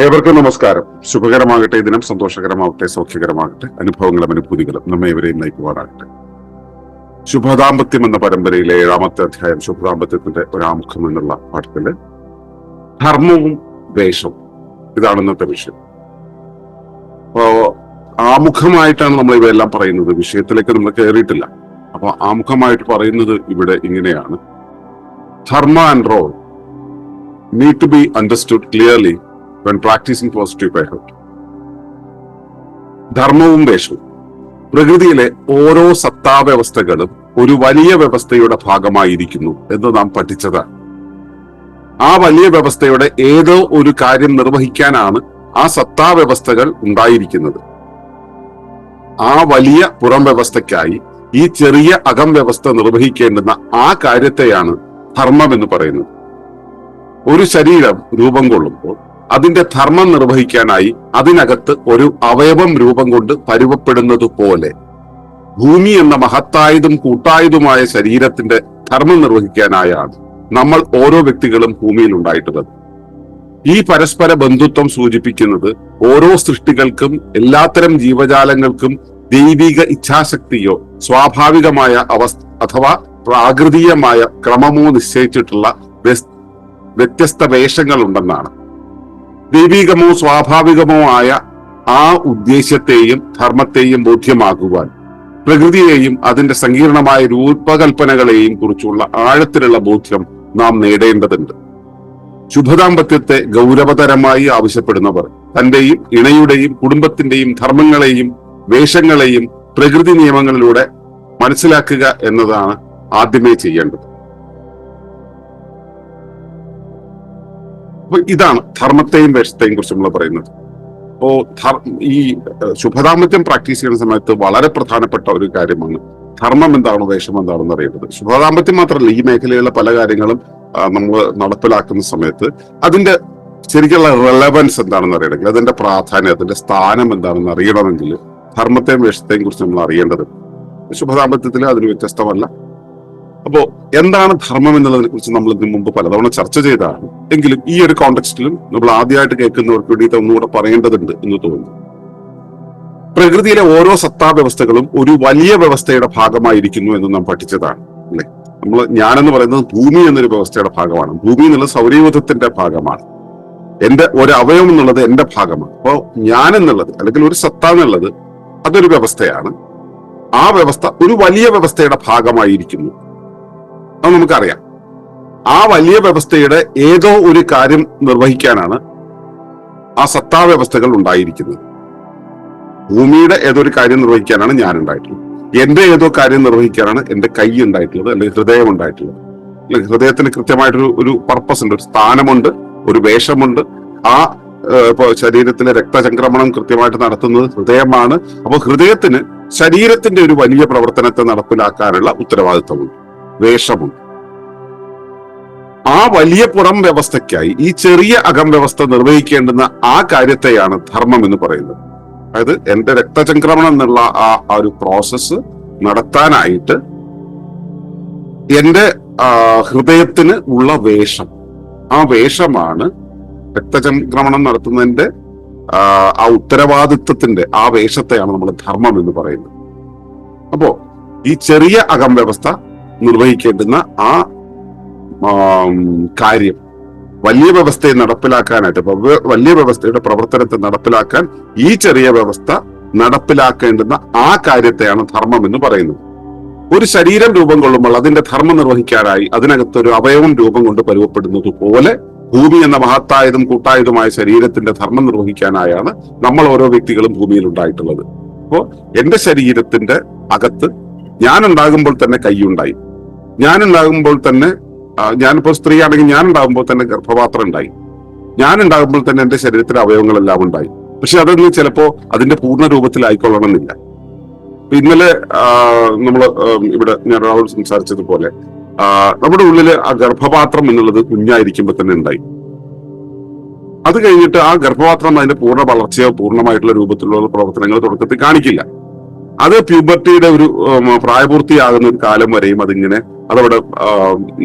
ഏവർക്കും നമസ്കാരം. ശുഭകരമാകട്ടെ ദിനം സന്തോഷകരമാകട്ടെ സൗഖ്യകരമാകട്ടെ അനുഭവങ്ങളും അനുഭൂതികളും നമ്മെ ഇവരെയും നയിക്കുവാനാകട്ടെ. ശുഭദാമ്പത്യം എന്ന പരമ്പരയിലെ ഏഴാമത്തെ അധ്യായം ശുഭദാമ്പത്യത്തിന്റെ ഒരാമുഖം എന്നുള്ള പാഠത്തിൽ ധർമ്മവും വേഷവും ഇതാണ് ഇന്നത്തെ വിഷയം. അപ്പോ ആമുഖമായിട്ടാണ് നമ്മൾ ഇവയെല്ലാം പറയുന്നത്. വിഷയത്തിലേക്ക് നമ്മൾ കയറിയിട്ടില്ല. അപ്പൊ ആമുഖമായിട്ട് പറയുന്നത് ഇവിടെ ഇങ്ങനെയാണ്. Dharma and role need to be understood clearly when practicing by behavior. ധർമ്മവും വേഷവും. പ്രകൃതിയിലെ ഓരോ സത്താവ്യവസ്ഥകളും ഒരു വലിയ വ്യവസ്ഥയുടെ ഭാഗമായിരിക്കുന്നു എന്ന് നാം പഠിച്ചതാണ്. ആ വലിയ വ്യവസ്ഥയുടെ ഏതോ ഒരു കാര്യം നിർവഹിക്കാനാണ് ആ സത്താവ്യവസ്ഥകൾ ഉണ്ടായിരിക്കുന്നത്. ആ വലിയ പുറം വ്യവസ്ഥയ്ക്കായി ഈ ചെറിയ അകം വ്യവസ്ഥ നിർവഹിക്കേണ്ടുന്ന ആ കാര്യത്തെയാണ് ധർമ്മം എന്ന് പറയുന്നത്. ഒരു ശരീരം രൂപം കൊള്ളുമ്പോൾ അതിന്റെ ധർമ്മം നിർവഹിക്കാനായി അതിനകത്ത് ഒരു അവയവം രൂപം കൊണ്ട് പരുവപ്പെടുന്നത് പോലെ. ഭൂമി എന്ന മഹത്തായതും കൂട്ടായതുമായ ശരീരത്തിന്റെ ധർമ്മം നിർവഹിക്കാനായാണ് നമ്മൾ ഓരോ വ്യക്തികളും ഭൂമിയിൽ ഉണ്ടായിട്ടുള്ളത്. ഈ പരസ്പര ബന്ധുത്വം സൂചിപ്പിക്കുന്നത് ഓരോ സൃഷ്ടികൾക്കും എല്ലാത്തരം ജീവജാലങ്ങൾക്കും ദൈവിക ഇച്ഛാശക്തിയോ സ്വാഭാവികമായ അവസ്ഥ അഥവാ പ്രാകൃതീയമായ ക്രമമോ നിശ്ചയിച്ചിട്ടുള്ള വ്യത്യസ്ത വേഷങ്ങൾ ഉണ്ടെന്നാണ് ദൈവികമോ സ്വാഭാവികമോ ആയ ആ ഉദ്ദേശ്യത്തെയും ധർമ്മത്തെയും ബോധ്യമാക്കുവാൻ പ്രകൃതിയെയും അതിന്റെ സങ്കീർണമായ രൂപകൽപ്പനകളെയും കുറിച്ചുള്ള ആഴത്തിലുള്ള ബോധ്യം നാം നേടേണ്ടതുണ്ട്. ശുഭദാമ്പത്യത്തെ ഗൗരവതരമായി ആവശ്യപ്പെടുന്നവർ തന്റെയും ഇണയുടെയും കുടുംബത്തിന്റെയും ധർമ്മങ്ങളെയും വേഷങ്ങളെയും പ്രകൃതി നിയമങ്ങളിലൂടെ മനസ്സിലാക്കുക എന്നതാണ് ആദ്യമേ ചെയ്യേണ്ടത്. അപ്പൊ ഇതാണ് ധർമ്മത്തെയും വേഷത്തെയും കുറിച്ച് നമ്മൾ പറയുന്നത്. അപ്പോ ഈ ശുഭദാമ്പത്യം പ്രാക്ടീസ് ചെയ്യുന്ന സമയത്ത് വളരെ പ്രധാനപ്പെട്ട ഒരു കാര്യമാണ് ധർമ്മം എന്താണോ വേഷം എന്താണെന്ന് അറിയേണ്ടത്. ശുഭദാമ്പത്യം മാത്രമല്ല ഈ മേഖലയിലുള്ള പല കാര്യങ്ങളും നമ്മൾ നടപ്പിലാക്കുന്ന സമയത്ത് അതിന്റെ ശരിക്കുള്ള റെലവൻസ് എന്താണെന്ന് അറിയണമെങ്കിൽ അതിന്റെ പ്രാധാന്യം അതിന്റെ സ്ഥാനം എന്താണെന്ന് അറിയണമെങ്കിൽ ധർമ്മത്തെയും വേഷത്തെയും കുറിച്ച് നമ്മൾ അറിയേണ്ടത് ശുഭദാമ്പത്യത്തിൽ അതിന് വ്യത്യസ്തമല്ല. അപ്പോ എന്താണ് ധർമ്മം എന്നുള്ളതിനെ കുറിച്ച് നമ്മൾ ഇതിനു മുമ്പ് പലതവണ ചർച്ച ചെയ്തതാണ്. എങ്കിലും ഈ ഒരു കോണ്ടെക്സ്റ്റിലും നമ്മൾ ആദ്യമായിട്ട് കേൾക്കുന്നവർക്ക് വേണ്ടിയിട്ട് ഒന്നുകൂടെ പറയേണ്ടതുണ്ട് എന്ന് തോന്നുന്നു. പ്രകൃതിയിലെ ഓരോ സത്താ വ്യവസ്ഥകളും ഒരു വലിയ വ്യവസ്ഥയുടെ ഭാഗമായിരിക്കുന്നു എന്ന് നാം പഠിച്ചതാണ് അല്ലെ? നമ്മൾ ഞാനെന്ന് പറയുന്നത് ഭൂമി എന്നൊരു വ്യവസ്ഥയുടെ ഭാഗമാണ്. ഭൂമി എന്നുള്ളത് സൗരയൂഥത്തിന്റെ ഭാഗമാണ്. എന്റെ ഒരു അവയവം എന്നുള്ളത് എന്റെ ഭാഗമാണ്. അപ്പോ ഞാൻ എന്നുള്ളത് അല്ലെങ്കിൽ ഒരു സത്ത എന്നുള്ളത് അതൊരു വ്യവസ്ഥയാണ്. ആ വ്യവസ്ഥ ഒരു വലിയ വ്യവസ്ഥയുടെ ഭാഗമായിരിക്കുന്നു. അത് നമുക്കറിയാം. ആ വലിയ വ്യവസ്ഥയുടെ ഏതോ ഒരു കാര്യം നിർവഹിക്കാനാണ് ആ സത്താ വ്യവസ്ഥകൾ ഉണ്ടായിരിക്കുന്നത്. ഭൂമിയുടെ ഏതോ ഒരു കാര്യം നിർവഹിക്കാനാണ് ഞാൻ ഉണ്ടായിട്ടുള്ളത് എന്റെ ഏതോ കാര്യം നിർവഹിക്കാനാണ് എന്റെ കൈ ഉണ്ടായിട്ടുള്ളത് അല്ലെങ്കിൽ ഹൃദയം ഉണ്ടായിട്ടുള്ളത്. അല്ലെങ്കിൽ ഹൃദയത്തിന് കൃത്യമായിട്ടൊരു ഒരു പർപ്പസ് ഉണ്ട് ഒരു സ്ഥാനമുണ്ട് ഒരു വേഷമുണ്ട്. ആ ഇപ്പൊ ശരീരത്തിലെ രക്തചംക്രമണം കൃത്യമായിട്ട് നടത്തുന്നത് ഹൃദയമാണ്. അപ്പോൾ ഹൃദയത്തിന് ശരീരത്തിന്റെ ഒരു വലിയ പ്രവർത്തനത്തെ നടപ്പിലാക്കാനുള്ള ഉത്തരവാദിത്വമുണ്ട്. വേഷമുണ്ട്. ആ വലിയ പുറം വ്യവസ്ഥയ്ക്കായി ഈ ചെറിയ അകം വ്യവസ്ഥ നിർവഹിക്കേണ്ടുന്ന ആ കാര്യത്തെയാണ് ധർമ്മം എന്ന് പറയുന്നത്. അതായത് എന്റെ രക്തചംക്രമണം എന്നുള്ള ആ ഒരു പ്രോസസ്സ് നടത്താനായിട്ട് എന്റെ ഹൃദയത്തിന് ഉള്ള വേഷം. ആ വേഷമാണ് രക്തചംക്രമണം നടത്തുന്നതിന്റെ ആ ഉത്തരവാദിത്വത്തിന്റെ ആ വേഷത്തെയാണ് നമ്മൾ ധർമ്മം എന്ന് പറയുന്നത്. അപ്പോ ഈ ചെറിയ അകം വ്യവസ്ഥ നിർവഹിക്കേണ്ടുന്ന ആ കാര്യം. വലിയ വ്യവസ്ഥയെ നടപ്പിലാക്കാനായിട്ട് വലിയ വ്യവസ്ഥയുടെ പ്രവർത്തനത്തെ നടപ്പിലാക്കാൻ ഈ ചെറിയ വ്യവസ്ഥ നടപ്പിലാക്കേണ്ടുന്ന ആ കാര്യത്തെയാണ് ധർമ്മം എന്ന് പറയുന്നത്. ഒരു ശരീരം രൂപം കൊള്ളുമ്പോൾ അതിന്റെ ധർമ്മം നിർവഹിക്കാനായി അതിനകത്ത് ഒരു അവയവം രൂപം കൊണ്ട് പരുവപ്പെടുന്നത് പോലെ ഭൂമി എന്ന മഹത്തായതും കൂട്ടായതുമായ ശരീരത്തിന്റെ ധർമ്മം നിർവഹിക്കാനായാണ് നമ്മൾ ഓരോ വ്യക്തികളും ഭൂമിയിൽ ഉണ്ടായിട്ടുള്ളത്. അപ്പോ എന്റെ ശരീരത്തിന്റെ അകത്ത് ഞാൻ ഉണ്ടാകുമ്പോൾ തന്നെ കൈയുണ്ടായി. ഞാൻ ഉണ്ടാകുമ്പോൾ തന്നെ ഞാനിപ്പോ സ്ത്രീ ആണെങ്കിൽ ഞാൻ ഉണ്ടാകുമ്പോൾ തന്നെ ഗർഭപാത്രം ഉണ്ടായി. ഞാൻ ഉണ്ടാകുമ്പോൾ തന്നെ എന്റെ ശരീരത്തിലെ അവയവങ്ങളെല്ലാം ഉണ്ടായി. പക്ഷെ അതൊന്നും ചിലപ്പോ അതിന്റെ പൂർണ രൂപത്തിലായിക്കൊള്ളണമെന്നില്ല. ഇന്നലെ നമ്മൾ ഇവിടെ ഞാൻ രാഹുൽ സംസാരിച്ചതുപോലെ നമ്മുടെ ഉള്ളിൽ ആ ഗർഭപാത്രം എന്നുള്ളത് കുഞ്ഞായിരിക്കുമ്പോൾ തന്നെ ഉണ്ടായി. അത് കഴിഞ്ഞിട്ട് ആ ഗർഭപാത്രം അതിന്റെ പൂർണ വളർച്ചയോ പൂർണമായിട്ടുള്ള രൂപത്തിലുള്ള പ്രവർത്തനങ്ങൾ തുടക്കത്തിൽ കാണിക്കില്ല. അത് പ്യൂബർട്ടിയുടെ ഒരു പ്രായപൂർത്തിയാകുന്ന ഒരു കാലം വരെയും അതിങ്ങനെ അതവിടെ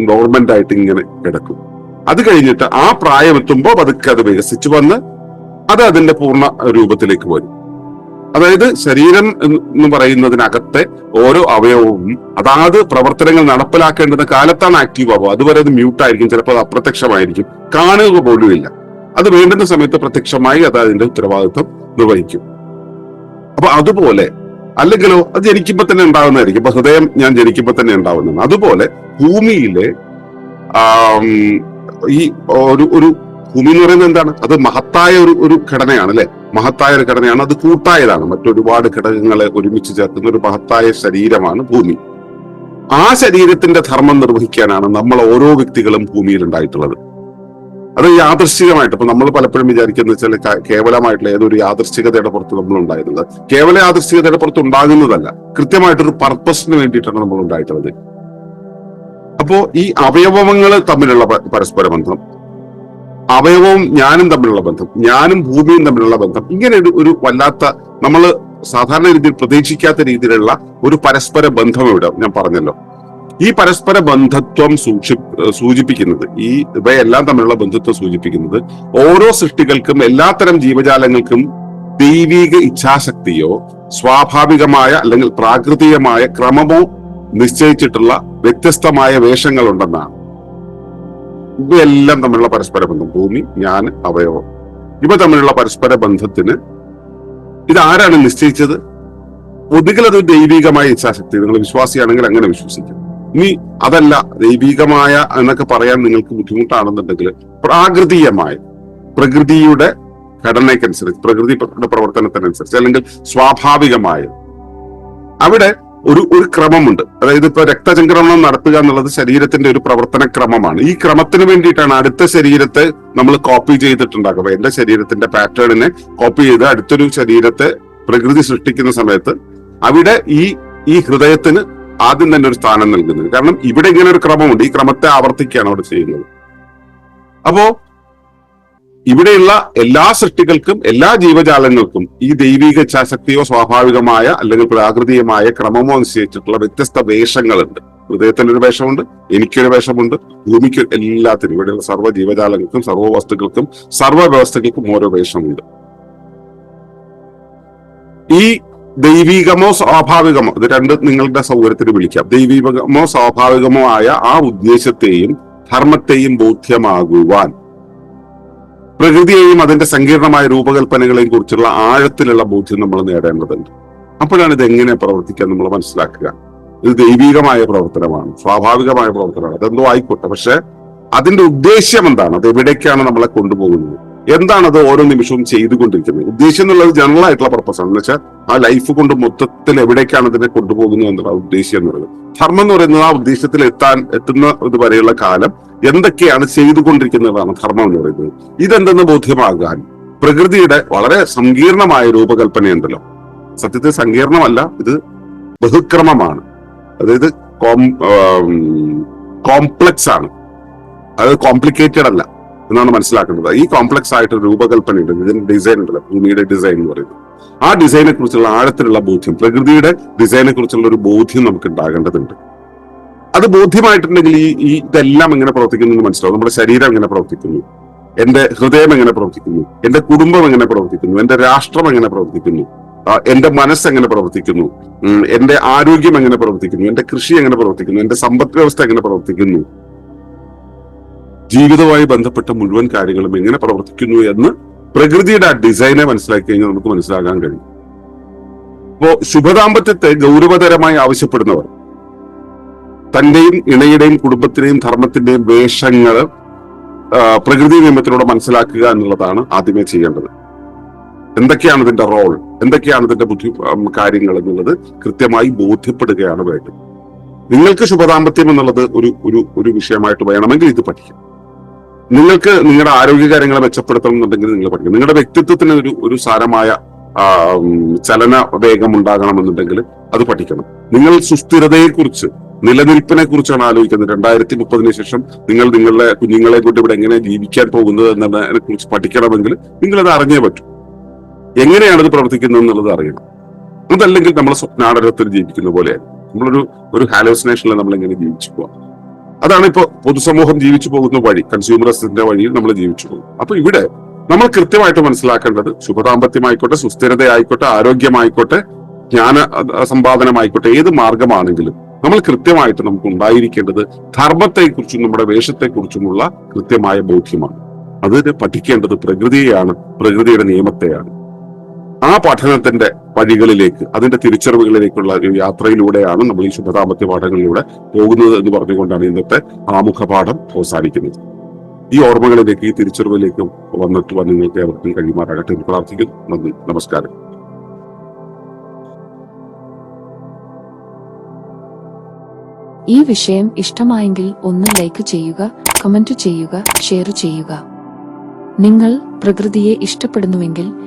ഡോർമെന്റ് ആയിട്ട് ഇങ്ങനെ കിടക്കും. അത് കഴിഞ്ഞിട്ട് ആ പ്രായം എത്തുമ്പോൾ പതുക്കെ അത് വികസിച്ചു വന്ന് അത് അതിന്റെ പൂർണ രൂപത്തിലേക്ക് വരും. അതായത് ശരീരം എന്ന് പറയുന്നതിനകത്തെ ഓരോ അവയവവും അതാത് പ്രവർത്തനങ്ങൾ നടപ്പിലാക്കേണ്ടുന്ന കാലത്താണ് ആക്റ്റീവ് ആവുക. അതുവരെ അത് മ്യൂട്ട് ആയിരിക്കും ചിലപ്പോൾ അത് അപ്രത്യക്ഷമായിരിക്കും. കാണുക പോലും ഇല്ല. അത് വേണ്ടുന്ന സമയത്ത് പ്രത്യക്ഷമായി അത് അതിന്റെ ഉത്തരവാദിത്വം നിർവഹിക്കും. അപ്പൊ അതുപോലെ അല്ലെങ്കിലോ അത് ജനിക്കുമ്പോ തന്നെ ഉണ്ടാവുന്നതായിരിക്കും. ഇപ്പൊ ഹൃദയം ഞാൻ ജനിക്കുമ്പോ തന്നെ ഉണ്ടാവുന്നതാണ്. അതുപോലെ ഭൂമിയിലെ ഈ ഒരു ഒരു ഭൂമി എന്ന് പറയുന്നത് എന്താണ്? അത് മഹത്തായ ഒരു ഒരു ഘടനയാണ് അല്ലെ? മഹത്തായ ഒരു ഘടനയാണ്. അത് കൂട്ടായതാണ്. മറ്റൊരുപാട് ഘടകങ്ങളെ ഒരുമിച്ച് ചേർക്കുന്ന ഒരു മഹത്തായ ശരീരമാണ് ഭൂമി. ആ ശരീരത്തിന്റെ ധർമ്മം നിർവഹിക്കാനാണ് നമ്മൾ ഓരോ വ്യക്തികളും ഭൂമിയിൽ ഉണ്ടായിട്ടുള്ളത്. അത് യാദൃശ്ചികമായിട്ട് ഇപ്പൊ നമ്മൾ പലപ്പോഴും വിചാരിക്കുന്ന വെച്ചാൽ കേവലമായിട്ടുള്ള ഏതൊരു യാദൃശ്ചികതയുടെ പുറത്ത് നമ്മൾ ഉണ്ടായിരുന്നത്. കേവല യാദൃശ്ചികതയുടെ പുറത്ത് ഉണ്ടാകുന്നതല്ല. കൃത്യമായിട്ടൊരു പർപ്പസിന് വേണ്ടിയിട്ടാണ് നമ്മൾ ഉണ്ടായിട്ടുള്ളത്. അപ്പോ ഈ അവയവങ്ങൾ തമ്മിലുള്ള പരസ്പര ബന്ധം അവയവവും ഞാനും തമ്മിലുള്ള ബന്ധം ഞാനും ഭൂമിയും തമ്മിലുള്ള ബന്ധം ഇങ്ങനെ ഒരു വല്ലാത്ത നമ്മൾ സാധാരണ രീതിയിൽ പ്രതീക്ഷിക്കാത്ത രീതിയിലുള്ള ഒരു പരസ്പര ബന്ധം ഇവിടെ ഞാൻ പറഞ്ഞല്ലോ. ഈ പരസ്പര ബന്ധത്വം സൂക്ഷി സൂചിപ്പിക്കുന്നത് ഈ ഇവയെല്ലാം തമ്മിലുള്ള ബന്ധത്വം സൂചിപ്പിക്കുന്നത് ഓരോ സൃഷ്ടികൾക്കും എല്ലാത്തരം ജീവജാലങ്ങൾക്കും ദൈവിക ഇച്ഛാശക്തിയോ സ്വാഭാവികമായ അല്ലെങ്കിൽ പ്രാകൃതികമായ ക്രമമോ നിശ്ചയിച്ചിട്ടുള്ള വ്യത്യസ്തമായ വേഷങ്ങളുണ്ടെന്നാണ്. ഇവയെല്ലാം തമ്മിലുള്ള പരസ്പര ബന്ധം ഭൂമി ഞാൻ അവയോ ഇവ തമ്മിലുള്ള പരസ്പര ബന്ധത്തിന് ഇത് ആരാണ് നിശ്ചയിച്ചത്? ഒന്നുകിൽ അത് ദൈവികമായ ഇച്ഛാശക്തി നിങ്ങൾ വിശ്വാസിയാണെങ്കിൽ അങ്ങനെ വിശ്വസിക്കും. ഇനി അതല്ല ദൈവികമായ എന്നൊക്കെ പറയാൻ നിങ്ങൾക്ക് ബുദ്ധിമുട്ടാണെന്നുണ്ടെങ്കിൽ പ്രാകൃതീയമായ പ്രകൃതിയുടെ ഘടനയ്ക്കനുസരിച്ച് പ്രകൃതിയുടെ പ്രവർത്തനത്തിനനുസരിച്ച് അല്ലെങ്കിൽ സ്വാഭാവികമായ. അവിടെ ഒരു ഒരു ക്രമമുണ്ട്. അതായത് ഇപ്പൊ രക്തചംക്രമണം നടത്തുക എന്നുള്ളത് ശരീരത്തിന്റെ ഒരു പ്രവർത്തന ക്രമമാണ് ഈ ക്രമത്തിന് വേണ്ടിയിട്ടാണ് അടുത്ത ശരീരത്തെ നമ്മൾ കോപ്പി ചെയ്തിട്ടുണ്ടാക്കുക എന്റെ ശരീരത്തിന്റെ പാറ്റേണിനെ കോപ്പി ചെയ്ത് അടുത്തൊരു ശരീരത്തെ പ്രകൃതി സൃഷ്ടിക്കുന്ന സമയത്ത് അവിടെ ഈ ഈ ഹൃദയത്തിന് ആദ്യം തന്നെ ഒരു സ്ഥാനം നൽകുന്നത്. കാരണം ഇവിടെ ഇങ്ങനെ ഒരു ക്രമമുണ്ട്. ഈ ക്രമത്തെ ആവർത്തിക്കുകയാണ് അവിടെ ചെയ്യുന്നത്. അപ്പോ ഇവിടെയുള്ള എല്ലാ സൃഷ്ടികൾക്കും എല്ലാ ജീവജാലങ്ങൾക്കും ഈ ദൈവിക ഇച്ഛാശക്തിയോ സ്വാഭാവികമായ അല്ലെങ്കിൽ പ്രാകൃതികമായ ക്രമമോ അനുസരിച്ചിട്ടുള്ള വ്യത്യസ്ത വേഷങ്ങളുണ്ട്. ഹൃദയത്തിന് ഒരു വേഷമുണ്ട് എനിക്കൊരു വേഷമുണ്ട് ഭൂമിക്ക് എല്ലാത്തിനും. ഇവിടെയുള്ള സർവ ജീവജാലങ്ങൾക്കും സർവ വസ്തുക്കൾക്കും സർവ വ്യവസ്ഥകൾക്കും ഓരോ വേഷമുണ്ട്. ഈ ദൈവികമോ സ്വാഭാവികമോ ഇത് രണ്ട് നിങ്ങളുടെ സൗകര്യത്തിന് വിളിക്കാം. ദൈവികമോ സ്വാഭാവികമോ ആയ ആ ഉദ്ദേശത്തെയും ധർമ്മത്തെയും ബോധ്യമാകുവാൻ പ്രകൃതിയെയും അതിന്റെ സങ്കീർണമായ രൂപകൽപ്പനകളെയും കുറിച്ചുള്ള ആഴത്തിലുള്ള ബോധ്യം നമ്മൾ നേടേണ്ടതുണ്ട്. അപ്പോഴാണ് ഇത് എങ്ങനെ പ്രവർത്തിക്കാൻ നമ്മൾ മനസ്സിലാക്കുക. ഇത് ദൈവികമായ പ്രവർത്തനമാണ് സ്വാഭാവികമായ പ്രവർത്തനമാണ്. അതെന്തോ ആയിക്കോട്ടെ പക്ഷെ അതിന്റെ ഉദ്ദേശ്യം എന്താണ്? അത് എവിടേക്കാണ് നമ്മളെ കൊണ്ടുപോകുന്നത്? എന്താണ് അത് ഓരോ നിമിഷവും ചെയ്തുകൊണ്ടിരിക്കുന്നത്? ഉദ്ദേശം എന്നുള്ളത് ജനറൽ ആയിട്ടുള്ള പർപ്പസ് ആണ്. വെച്ചാൽ ആ ലൈഫ് കൊണ്ട് മൊത്തത്തിൽ എവിടേക്കാണ് അതിനെ കൊണ്ടുപോകുന്നത് എന്നുള്ള ഉദ്ദേശം എന്ന് പറയുന്നത് ധർമ്മം എന്ന് പറയുന്നത് ആ ഉദ്ദേശത്തിൽ എത്താൻ എത്തുന്ന ഇത് വരെയുള്ള കാലം എന്തൊക്കെയാണ് ചെയ്തുകൊണ്ടിരിക്കുന്നതാണ് ധർമ്മം എന്ന് പറയുന്നത്. ഇതെന്തെന്ന് ബോധ്യമാകാൻ പ്രകൃതിയുടെ വളരെ സങ്കീർണമായ രൂപകൽപ്പനയുണ്ടല്ലോ. സത്യത്തിൽ സങ്കീർണമല്ല ഇത് ബഹുക്രമമാണ്. അതായത് കോം കോംപ്ലക്സ് ആണ്. അത് കോംപ്ലിക്കേറ്റഡ് അല്ല. എന്നാണ് മനസ്സിലാക്കുന്നത് ഈ കോംപ്ലക്സ് ആയിട്ട് രൂപകൽപ്പന ഉണ്ട്. ഇതിന്റെ ഡിസൈൻ ഉണ്ടല്ലോ. ഭൂമിയുടെ ഡിസൈൻ എന്ന് പറയുന്നത്. ആ ഡിസൈനെ കുറിച്ചുള്ള ആഴത്തിലുള്ള ബോധ്യം പ്രകൃതിയുടെ ഡിസൈനെ കുറിച്ചുള്ള ഒരു ബോധ്യം നമുക്ക് ഉണ്ടാകേണ്ടതുണ്ട്. അത് ബോധ്യമായിട്ടുണ്ടെങ്കിൽ ഈ ഈ ഇതെല്ലാം എങ്ങനെ പ്രവർത്തിക്കുന്നു എന്ന് മനസ്സിലാവും. നമ്മുടെ ശരീരം എങ്ങനെ പ്രവർത്തിക്കുന്നു? എന്റെ ഹൃദയം എങ്ങനെ പ്രവർത്തിക്കുന്നു? എന്റെ കുടുംബം എങ്ങനെ പ്രവർത്തിക്കുന്നു? എന്റെ രാഷ്ട്രം എങ്ങനെ പ്രവർത്തിക്കുന്നു? എന്റെ മനസ്സ് എങ്ങനെ പ്രവർത്തിക്കുന്നു? എന്റെ ആരോഗ്യം എങ്ങനെ പ്രവർത്തിക്കുന്നു? എന്റെ കൃഷി എങ്ങനെ പ്രവർത്തിക്കുന്നു? എന്റെ സമ്പദ് വ്യവസ്ഥ എങ്ങനെ പ്രവർത്തിക്കുന്നു? ജീവിതവുമായി ബന്ധപ്പെട്ട മുഴുവൻ കാര്യങ്ങളും എങ്ങനെ പ്രവർത്തിക്കുന്നു എന്ന് പ്രകൃതിയുടെ ആ ഡിസൈനെ മനസ്സിലാക്കി കഴിഞ്ഞാൽ നമുക്ക് മനസ്സിലാക്കാൻ കഴിയും. അപ്പോ ശുഭദാമ്പത്യത്തെ ഗൗരവതരമായി ആവശ്യപ്പെടുന്നവർ തന്റെയും ഇണയുടെയും കുടുംബത്തിന്റെയും ധർമ്മത്തിന്റെയും വേഷങ്ങൾ പ്രകൃതി നിയമത്തിലൂടെ മനസ്സിലാക്കുക എന്നുള്ളതാണ് ആദ്യമേ ചെയ്യേണ്ടത്. എന്തൊക്കെയാണ് ഇതിന്റെ റോൾ എന്തൊക്കെയാണ് ഇതിന്റെ ബുദ്ധി കാര്യങ്ങൾ എന്നുള്ളത് കൃത്യമായി ബോധ്യപ്പെടുകയാണ് വേണ്ടത്. നിങ്ങൾക്ക് ശുഭദാമ്പത്യം എന്നുള്ളത് ഒരു ഒരു ഒരു വിഷയമായിട്ട് വേണമെങ്കിൽ ഇത് പഠിക്കാം. നിങ്ങൾക്ക് നിങ്ങളുടെ ആരോഗ്യകാര്യങ്ങളെ മെച്ചപ്പെടുത്തണം എന്നുണ്ടെങ്കിൽ നിങ്ങൾ പഠിക്കും നിങ്ങളുടെ വ്യക്തിത്വത്തിന് ഒരു ഒരു സാരമായ ചലന വേഗം ഉണ്ടാകണമെന്നുണ്ടെങ്കിൽ അത് പഠിക്കണം. നിങ്ങൾ സുസ്ഥിരതയെക്കുറിച്ച് നിലനിൽപ്പിനെ കുറിച്ചാണ് ആലോചിക്കുന്നത്. രണ്ടായിരത്തി മുപ്പതിന് ശേഷം നിങ്ങൾ നിങ്ങളുടെ കുഞ്ഞുങ്ങളെ കൊണ്ട് ഇവിടെ എങ്ങനെ ജീവിക്കാൻ പോകുന്നത് എന്നതിനെ കുറിച്ച് പഠിക്കണമെങ്കിൽ നിങ്ങൾ അത് അറിഞ്ഞേ പറ്റൂ. എങ്ങനെയാണ് ഇത് പ്രവർത്തിക്കുന്നത് എന്നുള്ളത് അറിയണം. അതല്ലെങ്കിൽ നമ്മൾ സ്വപ്നാടനത്തിൽ ജീവിക്കുന്ന പോലെയാണ്. നമ്മളൊരു ഒരു ഹാലോസിനേഷനിൽ നമ്മൾ എങ്ങനെ ജീവിച്ചു പോവാം. അതാണ് ഇപ്പൊ പൊതുസമൂഹം ജീവിച്ചു പോകുന്ന വഴി കൺസ്യൂമറിസത്തിന്റെ വഴിയിൽ നമ്മൾ ജീവിച്ചു പോകും. അപ്പൊ ഇവിടെ നമ്മൾ കൃത്യമായിട്ട് മനസ്സിലാക്കേണ്ടത് ശുഭദാമ്പത്യമായിക്കോട്ടെ സുസ്ഥിരതയായിക്കോട്ടെ ആരോഗ്യമായിക്കോട്ടെ ജ്ഞാന സമ്പാദനമായിക്കോട്ടെ ഏത് മാർഗമാണെങ്കിലും നമ്മൾ കൃത്യമായിട്ട് നമുക്ക് ഉണ്ടായിരിക്കേണ്ടത് ധർമ്മത്തെക്കുറിച്ചും നമ്മുടെ വേഷത്തെക്കുറിച്ചുമുള്ള കൃത്യമായ ബോധ്യമാണ്. അതിന് പഠിക്കേണ്ടത് പ്രകൃതിയെയാണ് പ്രകൃതിയുടെ നിയമത്തെയാണ്. ആ പഠനത്തിന്റെ വഴികളിലേക്ക് അതിന്റെ തിരിച്ചറിവുകളിലേക്കുള്ള ഒരു യാത്രയിലൂടെയാണ് നമ്മൾ ഈ ശുഭദാമ്പത്യ പാഠങ്ങളിലൂടെ പോകുന്നത് എന്ന് പറഞ്ഞുകൊണ്ടാണ് ഇന്നത്തെ ആമുഖ പാഠം അവസാനിക്കുന്നത്. ഈ ഓർമ്മകളിലേക്ക് ഈ തിരിച്ചറിവിലേക്ക് വന്നിട്ട് നിങ്ങൾക്ക് ഏവർക്കും കഴിയുമാറാകട്ടെ എന്ന് പ്രാർത്ഥിക്കുന്നു. നന്ദി. നമസ്കാരം. ഈ വിഷയം ഇഷ്ടമായെങ്കിൽ ഒന്ന് ലൈക്ക് ചെയ്യുക കമന്റ് ചെയ്യുക ഷെയർ ചെയ്യുക. നിങ്ങൾ പ്രകൃതിയെ ഇഷ്ടപ്പെടുന്നുവെങ്കിൽ